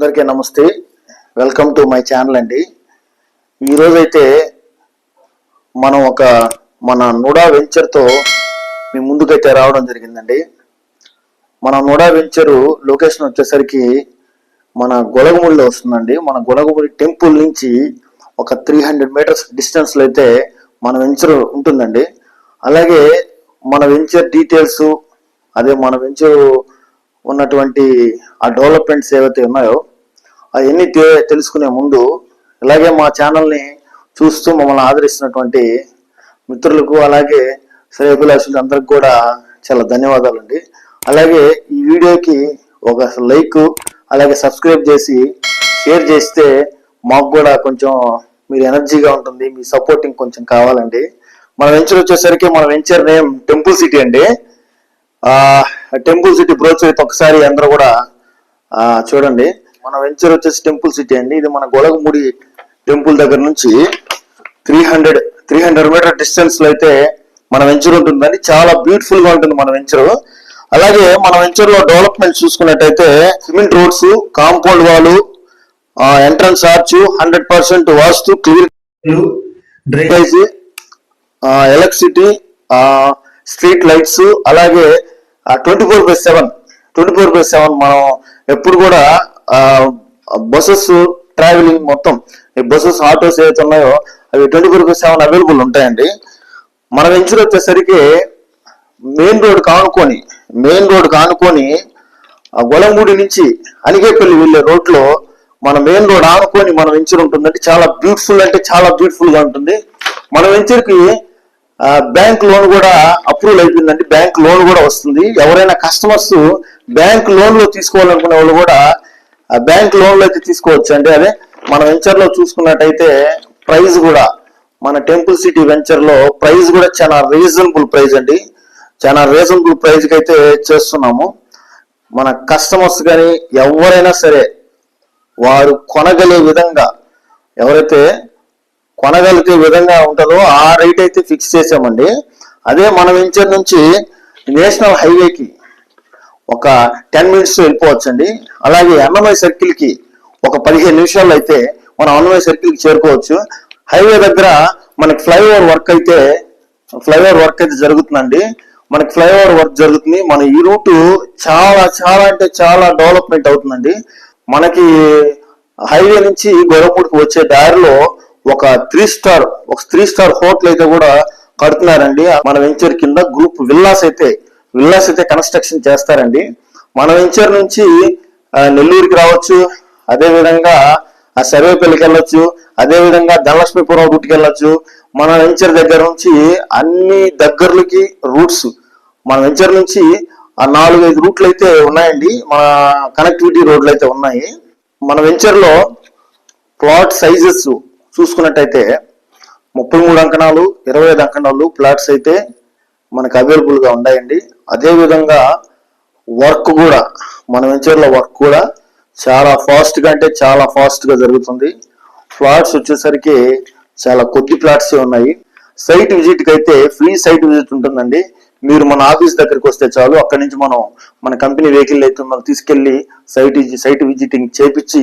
అందరికీ నమస్తే. Welcome to my channel అండి. ఈరోజైతే మనం ఒక మన నుడా వెంచర్తో మీ ముందుకైతే రావడం జరిగిందండి. మన నుడా వెంచరు లొకేషన్ వచ్చేసరికి మన గొలగముడిలో వస్తుందండి. మన గొలగముడి టెంపుల్ నుంచి ఒక త్రీ హండ్రెడ్ మీటర్స్ డిస్టెన్స్లో అయితే మన వెంచర్ ఉంటుందండి. అలాగే మన వెంచర్ డీటెయిల్స్ అదే మన వెంచర్ ఉన్నటువంటి ఆ డెవలప్మెంట్స్ ఏవైతే ఉన్నాయో అవన్నీ తె- తెలుసుకునే ముందు ఇలాగే మా ఛానల్ని చూస్తూ మమ్మల్ని ఆదరిస్తున్నటువంటి మిత్రులకు అలాగే శ్రేయభిలాషులు అందరికి కూడా చాలా ధన్యవాదాలండి. అలాగే ఈ వీడియోకి ఒక లైక్ అలాగే సబ్స్క్రైబ్ చేసి షేర్ చేస్తే మాకు కూడా కొంచెం మీరు ఎనర్జీగా ఉంటుంది మీ సపోర్టింగ్ కొంచెం కావాలండి. మన వెంచర్ వచ్చేసరికి మన వెంచర్ నేమ్ టెంపుల్ సిటీ అండి. టెంపుల్ సిటీ బ్రోచ్ అయితే ఒకసారి అందరూ కూడా చూడండి. మన వెంచర్ వచ్చేసి టెంపుల్ సిటీ అండి. ఇది మన గొలగముడి టెంపుల్ దగ్గర నుంచి three hundred three hundred meter డిస్టెన్స్లో అయితే మన వెంచర్ ఉంటుందండి. చాలా బ్యూటిఫుల్గా ఉంటుంది మన వెంచర్. అలాగే మన వెంచర్లో డెవలప్మెంట్ చూసుకున్నట్టయితే cement roads compound wall entrance arch hundred percent vastu clear drainage electricity street lights అలాగే twenty four by seven. Twenty four by seven మనం ఎప్పుడు కూడా బస్సెస్ ట్రావెలింగ్ మొత్తం ఈ బస్సెస్ ఆటోస్ ఏవైతే ఉన్నాయో అవి ట్వంటీ ఫోర్ సెవెన్ అవైలబుల్ ఉంటాయండి. మన వెంచర్ వచ్చేసరికి మెయిన్ రోడ్ కానుకొని మెయిన్ రోడ్ కానుకొని గొలంగూడి నుంచి అనిగేపల్లి వెళ్ళే రోడ్లో మన మెయిన్ రోడ్ ఆనుకొని మన వెంచర్ ఉంటుందంటే చాలా బ్యూటిఫుల్ అంటే చాలా బ్యూటిఫుల్గా ఉంటుంది. మన వెంచర్కి బ్యాంక్ లోన్ కూడా అప్రూవల్ అయిపోయిందండి. బ్యాంక్ లోన్ కూడా వస్తుంది. ఎవరైనా కస్టమర్స్ బ్యాంక్ లోన్లో తీసుకోవాలనుకునే వాళ్ళు కూడా బ్యాంక్ లోన్లు అయితే తీసుకోవచ్చు. అంటే అదే మన వెంచర్లో చూసుకున్నట్టయితే ప్రైస్ కూడా మన టెంపుల్ సిటీ వెంచర్లో ప్రైస్ కూడా చాలా రీజనబుల్ ప్రైస్ అండి. చాలా రీజనబుల్ ప్రైస్కి అయితే చేస్తున్నాము. మన కస్టమర్స్ కానీ ఎవరైనా సరే వారు కొనగలే విధంగా ఎవరైతే కొనగలిగే విధంగా ఉంటుందో ఆ రేట్ అయితే ఫిక్స్ చేసామండి అదే మన వెంచర్ నుంచి నేషనల్ హైవేకి ఒక టెన్ మినిట్స్ వెళ్ళిపోవచ్చండి. అలాగే అన్నమయ్య సర్కిల్కి ఒక పదిహేను నిమిషాల్లో అయితే మనం అన్నమయ్య సర్కిల్కి చేరుకోవచ్చు. హైవే దగ్గర మనకి ఫ్లైఓవర్ వర్క్ అయితే ఫ్లైఓవర్ వర్క్ అయితే జరుగుతుందండి. మనకి ఫ్లైఓవర్ వర్క్ జరుగుతుంది. మన ఈ రూట్ చాలా చాలా అంటే చాలా డెవలప్మెంట్ అవుతుందండి. మనకి హైవే నుంచి గొడవపూడికి వచ్చే దారిలో ఒక త్రీ స్టార్ ఒక త్రీ స్టార్ హోటల్ అయితే కూడా కడుతున్నారండి. మన వెంచర్ కింద గ్రూప్ విల్లాస్ అయితే విల్లాస్ అయితే కన్స్ట్రక్షన్ చేస్తారండి. మన వెంచర్ నుంచి నెల్లూరుకి రావచ్చు అదే విధంగా ఆ సర్వేపల్లికి వెళ్ళొచ్చు అదే విధంగా ధనలక్ష్మీపురం రూట్కి వెళ్ళొచ్చు. మన వెంచర్ దగ్గర నుంచి అన్ని దగ్గరలకి రూట్స్. మన వెంచర్ నుంచి ఆ నాలుగు ఐదు రూట్లు అయితే ఉన్నాయండి. మన కనెక్టివిటీ రోడ్లు అయితే ఉన్నాయి. మన వెంచర్లో ప్లాట్ సైజెస్ చూసుకున్నట్టయితే ముప్పై మూడు అంకణాలు ఇరవై ఐదు అంకణాలు ప్లాట్స్ అయితే మనకు అవైలబుల్గా ఉన్నాయండి. అదేవిధంగా వర్క్ కూడా మన వెంచర్లో వర్క్ కూడా చాలా ఫాస్ట్గా అంటే చాలా ఫాస్ట్గా జరుగుతుంది. ఫ్లాట్స్ వచ్చేసరికి చాలా కొద్ది ఫ్లాట్సే ఉన్నాయి. సైట్ విజిట్కి అయితే ఫ్రీ సైట్ విజిట్ ఉంటుందండి. మీరు మన ఆఫీస్ దగ్గరికి వస్తే చాలు అక్కడి నుంచి మనం మన కంపెనీ వెహికల్ అయితే మనం తీసుకెళ్ళి సైట్ సైట్ విజిటింగ్ చేపించి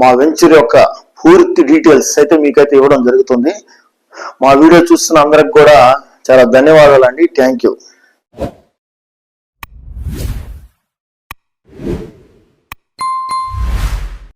మా వెంచర్ యొక్క పూర్తి డీటెయిల్స్ అయితే మీకైతే ఇవ్వడం జరుగుతుంది. మా వీడియో చూస్తున్న అందరికి కూడా చాలా ధన్యవాదాలండి. Thank you